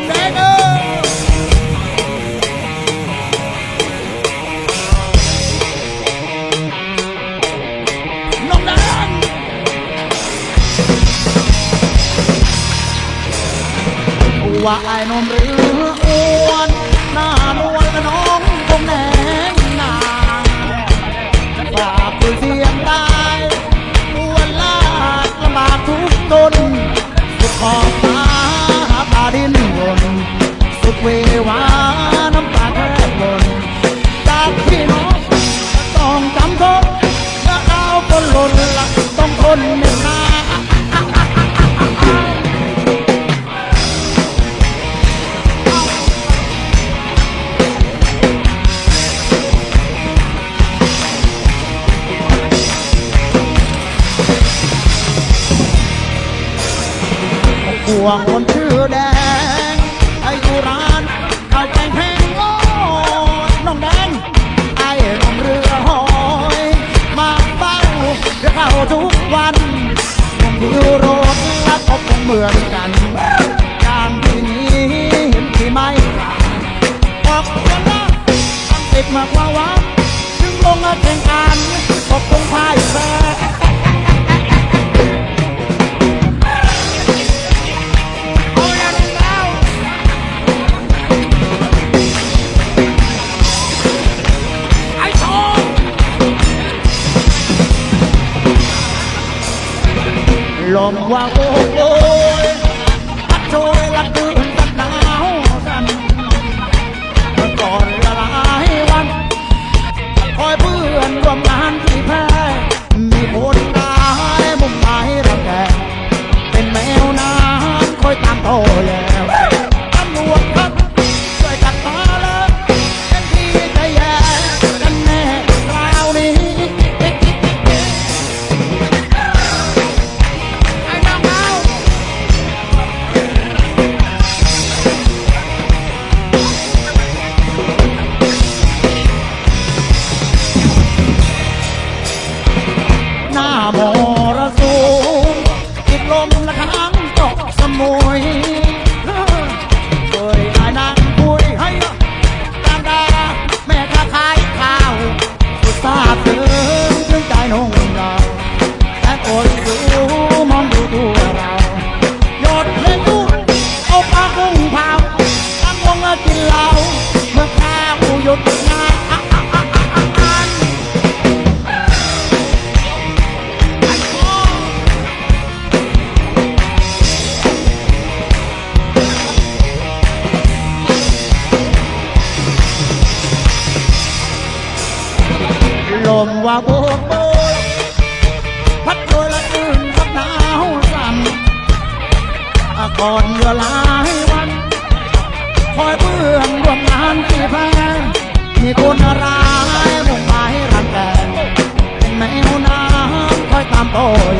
งแดงเออว่าไอ้นมหรืออ้วนหน้านวลกะน้อ สุดเววาน้ำตาแทบหล่นจากพี่น้องต้องจำทนและเอาคนหล่นละต้องทนหนึ่งนาห่วงคนชื่อแดง วันผมที่รถและพบคงเหมือนกัน ลมว่าโอ้โยพัดโชยละตื่นตัดหนาวกันเมื่อก่อนละหลายวัน คอยเพื่อนร่วมงานที่แพ้ มีคนตายมุมหมายรังแกเป็นแมวน้ำคอยตามโตแย ก ลมว่าโบกโบยพัดโดยละอื่นกับหนาวสั่นอะก่อนเวลาให้วัน คอยเพื่อนร่วมงานที่แพ้มีคนร้ายมุ่งหมายรังแกเป็นแมวน้ำคอยตามโตย